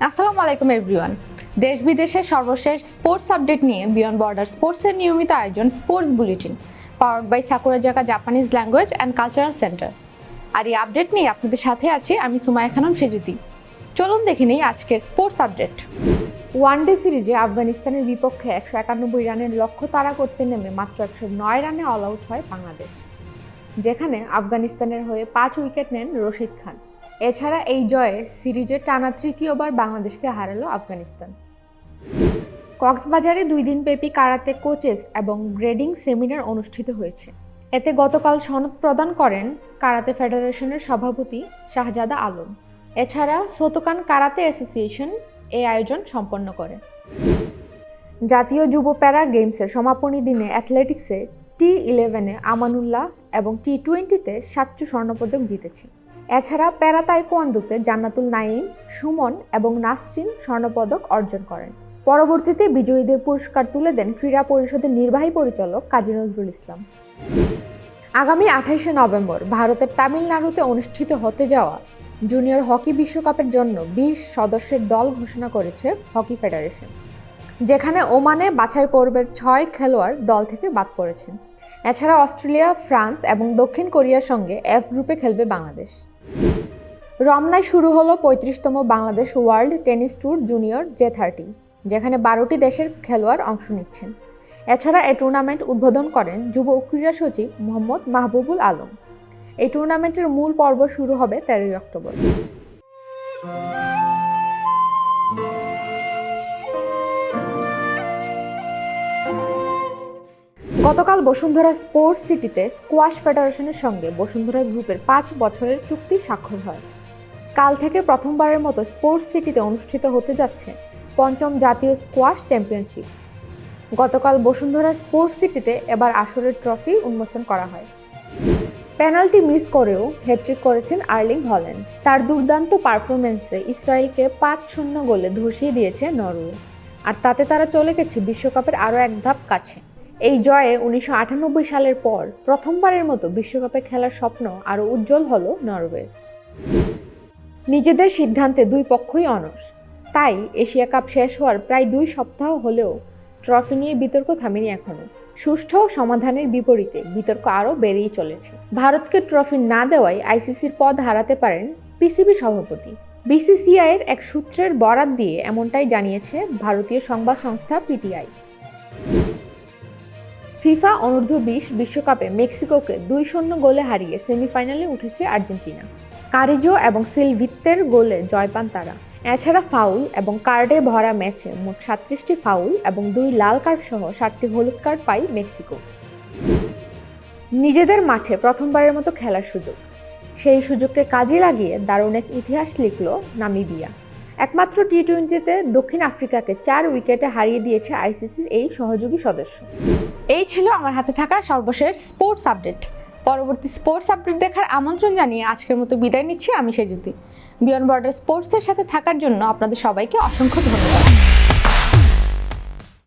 আসসালামু আলাইকুম এভরিওয়ান দেশ বিদেশের সর্বশেষ স্পোর্টস আপডেট নিয়ে বিয়ন্ড বর্ডার স্পোর্টসের নিয়মিত আয়োজন sports bulletin powered by Sakura জায়গা Japanese language and cultural centre আর এই আপডেট নিয়ে আপনাদের সাথে আছি আমি সুমায়া খানম সেজুতি। চলুন দেখে নিই আজকের স্পোর্টস আপডেট ওয়ানডে সিরিজে আফগানিস্তানের বিপক্ষে একশো একানব্বই রানের লক্ষ্য তাড়া করতে নেমে মাত্র একশো নয় রানে অল আউট হয় বাংলাদেশ, যেখানে আফগানিস্তানের হয়ে পাঁচ উইকেট নেন রশিদ খান। এছাড়া এই জয়ে সিরিজের টানা তৃতীয়বার বাংলাদেশকে হারালো আফগানিস্তান। কক্সবাজারে দুই দিনব্যাপী কারাতে কোচেস এবং গ্রেডিং সেমিনার অনুষ্ঠিত হয়েছে। এতে গতকাল সনদ প্রদান করেন কারাতে ফেডারেশনের সভাপতি শাহজাদা আলম। এছাড়া সোতকান কারাতে অ্যাসোসিয়েশন এই আয়োজন সম্পন্ন করে। জাতীয় যুব প্যারা গেমসের সমাপনী দিনে অ্যাথলেটিক্সে টি ইলেভেনে আমানুল্লাহ এবং টি টোয়েন্টিতে সাতচু স্বর্ণপদক জিতেছে। এছাড়া প্যারা তাইকোয়ান্দোতে জান্নাতুল নাইম সুমন এবং নাসরিন স্বর্ণপদক অর্জন করেন। পরবর্তীতে বিজয়ীদের পুরস্কার তুলে দেন ক্রীড়া পরিষদের নির্বাহী পরিচালক কাজী নজরুল ইসলাম। আগামী আঠাইশে নভেম্বর ভারতের তামিলনাড়ুতে অনুষ্ঠিত হতে যাওয়া জুনিয়র হকি বিশ্বকাপের জন্য বিশ সদস্যের দল ঘোষণা করেছে হকি ফেডারেশন, যেখানে ওমানে বাছাই পর্বের ছয় খেলোয়াড় দল থেকে বাদ পড়েছেন। এছাড়া অস্ট্রেলিয়া, ফ্রান্স এবং দক্ষিণ কোরিয়ার সঙ্গে এফ গ্রুপে খেলবে বাংলাদেশ। রমনায় শুরু হলো পঁয়ত্রিশতম Bangladesh world tennis tour junior J thirty, যেখানে বারোটি দেশের খেলোয়াড় অংশ নিচ্ছেন। এছাড়া এই টুর্নামেন্ট উদ্বোধন করেন যুব ক্রীড়া সচিব মোহাম্মদ মাহবুবুল আলম। এই টুর্নামেন্টের মূল পর্ব শুরু হবে তেরোই অক্টোবর। গতকাল বসুন্ধরা স্পোর্টস সিটিতে স্কোয়াশ ফেডারেশনের সঙ্গে বসুন্ধরা গ্রুপের পাঁচ বছরের চুক্তি স্বাক্ষর হয়। কাল থেকে প্রথমবারের মতো স্পোর্টস সিটিতে অনুষ্ঠিত হতে যাচ্ছে পঞ্চম জাতীয় স্কোয়াশ চ্যাম্পিয়নশিপ। গতকাল বসুন্ধরা স্পোর্টস সিটিতে এবার আসরের ট্রফি উন্মোচন করা হয়। পেনাল্টি মিস করেও হ্যাট্রিক করেছেন আর্লিং হল্যান্ড। তার দুর্দান্ত পারফরমেন্সে ইসরায়েলকে পাঁচ শূন্য গোলে ধসিয়ে দিয়েছে নরওয়ে। আর তাতে তারা চলে গেছে বিশ্বকাপের আরও এক ধাপ কাছে। এই জয়ে উনিশশো আটানব্বই সালের পর প্রথমবারের মতো বিশ্বকাপে খেলার স্বপ্ন আরও উজ্জ্বল হল নরওয়ের। নিজেদের সিদ্ধান্তে দুই পক্ষই অনস তাই এশিয়া কাপ শেষ হওয়ার প্রায় দুই সপ্তাহ হলেও ট্রফি নিয়ে বিতর্ক থামেনি এখনও। সুষ্ঠু সমাধানের বিপরীতে বিতর্ক আরও বেড়েই চলেছে। ভারতকে ট্রফি না দেওয়ায় আইসিসির পদ হারাতে পারেন পিসিবি সভাপতি। বিসিসিআইয়ের এক সূত্রের বরাত দিয়ে এমনটাই জানিয়েছে ভারতীয় সংবাদ সংস্থা পিটিআই। ফিফা অনূর্ধ্ব বিশ বিশ্বকাপে মেক্সিকোকে দুই শূন্য গোলে হারিয়ে সেমিফাইনালে উঠেছে আর্জেন্টিনা। কারিজো এবং সিলভিত্তের গোলে জয় পান তারা। এছাড়া ফাউল এবং কার্ডে ভরা ম্যাচে মোট সাতত্রিশটি ফাউল এবং দুই লাল কার্ড সহ সাতটি হলুদ কার্ড পায় মেক্সিকো। নিজেদের মাঠে প্রথমবারের মতো খেলার সুযোগ। সেই সুযোগকে কাজে লাগিয়ে দারুণ এক ইতিহাস লিখল নামিবিয়া। একমাত্র টি টোয়েন্টিতে দক্ষিণ আফ্রিকাকে চার উইকেটে হারিয়ে দিয়েছে আইসিসির এই সহযোগী সদস্য। এই ছিল আমার হাতে থাকা সর্বশেষ স্পোর্টস আপডেট। পরবর্তী স্পোর্টস আপডেট দেখার আমন্ত্রণ জানিয়ে আজকের মতো বিদায় নিচ্ছি, আমি সেজুতি। বিয়ন বর্ডার স্পোর্টসের সাথে থাকার জন্য আপনাদের সবাইকে অসংখ্য ধন্যবাদ।